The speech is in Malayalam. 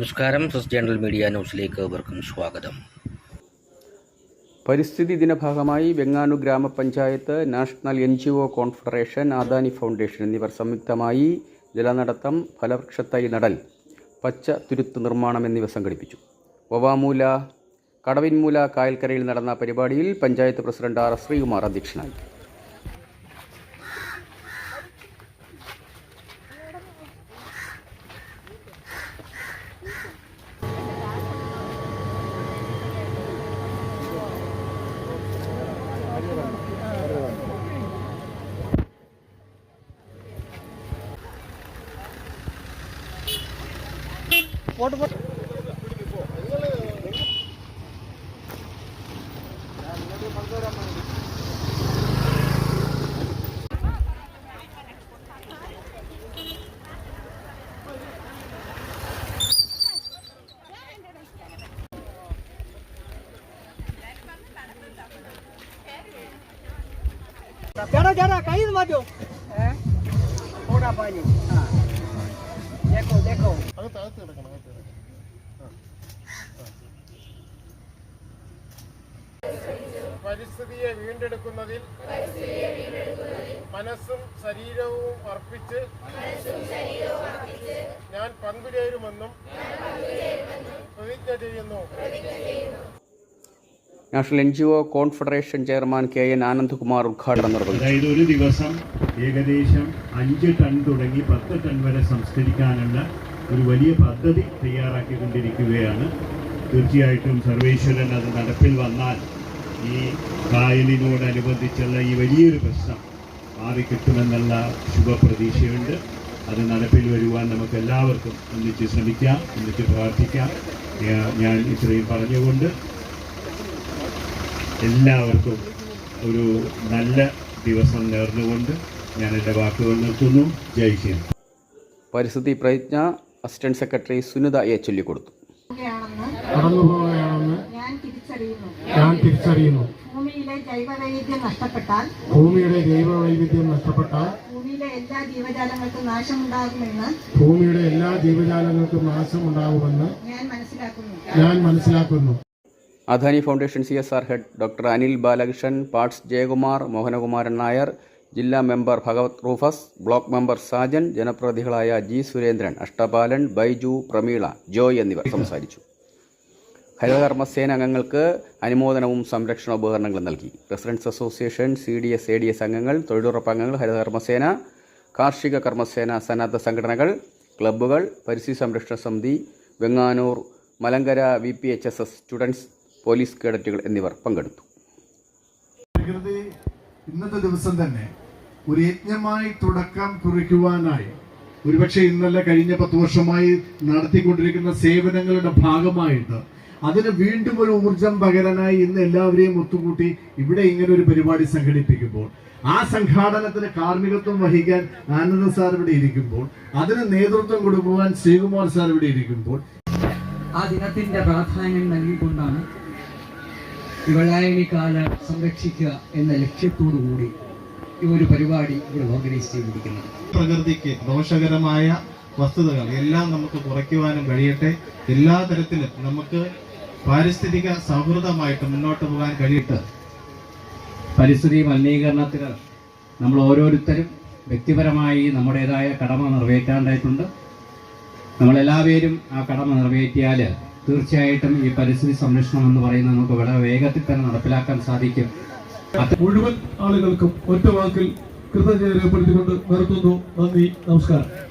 നമസ്കാരം. ഫസ്റ്റ് ജേണൽ മീഡിയ ന്യൂസിലേക്ക് ഏവർക്കും സ്വാഗതം. പരിസ്ഥിതി ദിന ഭാഗമായി വെങ്ങാനു ഗ്രാമപഞ്ചായത്ത് national N G O confederation Adani foundation എന്നിവർ സംയുക്തമായി ജലനടത്തം ഫലവൃക്ഷത്തൈ നടൽ പച്ച തുരുത്ത് നിർമ്മാണം എന്നിവ സംഘടിപ്പിച്ചു. ഒവാമൂല കടവിൻമൂല കായൽക്കരയിൽ നടന്ന പരിപാടിയിൽ പഞ്ചായത്ത് പ്രസിഡന്റ് ആർ ശ്രീകുമാർ അധ്യക്ഷനായി. Jarak-jarak, kain maju. Eh, mau apa ini? Nah. പരിസ്ഥിതിയെ വീണ്ടെടുക്കുന്നതിൽ മനസ്സും ശരീരവും അർപ്പിച്ച് ഞാൻ പങ്കുചേരുമെന്നും പ്രതിജ്ഞ ചെയ്യുന്നു. National N G O confederation chairman K N Anandkumar ഉദ്ഘാടനം നിർവഹിച്ചു. ഒരു ദിവസം ഏകദേശം അഞ്ച് ടൺ തുടങ്ങി പത്ത് ടൺ വരെ സംസ്കരിക്കാനുള്ള ഒരു വലിയ പദ്ധതി തയ്യാറാക്കിക്കൊണ്ടിരിക്കുകയാണ്. തീർച്ചയായിട്ടും സർവേശ്വരൻ അത് നടപ്പിൽ വന്നാൽ ഈ കായലിനോടനുബന്ധിച്ചുള്ള ഈ വലിയൊരു പ്രശ്നം മാറിക്കിട്ടുമെന്നുള്ള ശുഭപ്രതീക്ഷയുണ്ട്. അത് നടപ്പിൽ വരുവാൻ നമുക്ക് എല്ലാവർക്കും ഒന്നിച്ച് ശ്രമിക്കാം ഒന്നിച്ച് പ്രാർത്ഥിക്കാം. ഞാൻ ഇത്രയും പറഞ്ഞുകൊണ്ട് എല്ലാവർക്കും ഒരു നല്ല ദിവസം നേർന്നുകൊണ്ട് ഞാൻ എന്റെ വാക്കുകൾ നിർത്തുന്നു. ജയ് ഹിന്ദ്. പരിസ്ഥിതി പ്രതിജ്ഞ അസിസ്റ്റന്റ് സെക്രട്ടറി സുനിത എ ചൊല്ലിക്കൊടുത്തു. കടന്നുപോവുകയാണെന്ന് ഞാൻ തിരിച്ചറിയുന്നു. ഞാൻ തിരിച്ചറിയുന്നു. ഭൂമിയിലെ ജൈവവൈവിധ്യം നഷ്ടപ്പെട്ടാൽ ഭൂമിയുടെ ജൈവവൈവിധ്യം നഷ്ടപ്പെട്ടാൽ ഭൂമിയിലെ എല്ലാ ജീവജാലങ്ങൾക്കും നാശമുണ്ടാകുമെന്ന് ഭൂമിയുടെ എല്ലാ ജീവജാലങ്ങൾക്കും നാശമുണ്ടാകുമെന്ന് ഞാൻ മനസ്സിലാക്കുന്നു. ഞാൻ മനസ്സിലാക്കുന്നു. Adani foundation C S R head doctor Anil Balakrishnan parts Jayakumar Mohanakumaran Nair ജില്ലാ member Bhagavat Rufus block member Sajan ജനപ്രതിനിധികളായ G Surendran Ashtapalan Baiju Prameela Joy എന്നിവർ സംസാരിച്ചു. ഹരിതകർമ്മസേന അംഗങ്ങൾക്ക് അനുമോദനവും സംരക്ഷണ ഉപകരണങ്ങളും നൽകി. Residents association C D S A D S അംഗങ്ങൾ തൊഴിലുറപ്പ് അംഗങ്ങൾ ഹരിതകർമ്മസേന കാർഷിക കർമ്മസേന സന്നദ്ധ സംഘടനകൾ ക്ലബ്ബുകൾ പരിസ്ഥിതി സംരക്ഷണ സമിതി Venganoor Malankara V P H S S students police കേഡറ്റുകൾ എന്നിവർ പങ്കെടുത്തു. ഇന്നത്തെ ദിവസം തന്നെ ഒരു യജ്ഞമായി തുടക്കം കുറിക്കുവാനായി. ഒരുപക്ഷെ ഇന്നല്ല കഴിഞ്ഞ പത്ത് വർഷമായി നടത്തിക്കൊണ്ടിരിക്കുന്ന സേവനങ്ങളുടെ ഭാഗമായിട്ട്. അതിന് വീണ്ടും ഒരു ഊർജം പകരനായി ഇന്ന് എല്ലാവരെയും ഒത്തുകൂട്ടി ഇവിടെ ഇങ്ങനെ ഒരു പരിപാടി സംഘടിപ്പിക്കുമ്പോൾ ആ സംഘാടനത്തിന് കാർമ്മികത്വം വഹിക്കാൻ ആനന്ദ സാർ ഇവിടെ ഇരിക്കുമ്പോൾ അതിന് നേതൃത്വം കൊടുക്കുവാൻ ശ്രീകുമാർ സാർ ഇവിടെ ഇരിക്കുമ്പോൾ. ആ ദിനത്തിന്റെ പ്രാധാന്യം നൽകിക്കൊണ്ടാണ് ഈ വെള്ളായണിക്കാല സംരക്ഷിക്കുക എന്ന ലക്ഷ്യത്തോടു കൂടി ഒരു പരിപാടി ഇവിടെ ഓർഗനൈസ് ചെയ്തിരിക്കുന്നത്. പ്രകൃതിക്ക് ദോഷകരമായ വസ്തുതകൾ എല്ലാം നമുക്ക് കുറയ്ക്കുവാനും കഴിയട്ടെ. എല്ലാ തരത്തിലും നമുക്ക് പാരിസ്ഥിതിക സൗഹൃദമായിട്ട് മുന്നോട്ട് പോകാൻ കഴിയട്ടെ. പരിസ്ഥിതി മലിനീകരണത്തിന് നമ്മൾ ഓരോരുത്തരും വ്യക്തിപരമായി നമ്മുടേതായ കടമ നിറവേറ്റാണ്ടായിട്ടുണ്ട്. നമ്മളെല്ലാവരും ആ കടമ നിറവേറ്റിയാൽ തീർച്ചയായിട്ടും ഈ പരിസ്ഥിതി സംരക്ഷണം എന്ന് പറയുന്നത് നമുക്ക് വളരെ വേഗത്തിൽ തന്നെ നടപ്പിലാക്കാൻ സാധിക്കും. മുഴുവൻ ആളുകൾക്കും ഒറ്റ വാക്കിൽ കൃതജ്ഞത രേഖപ്പെടുത്തിക്കൊണ്ട് നിർത്തുന്നു. നന്ദി നമസ്കാരം.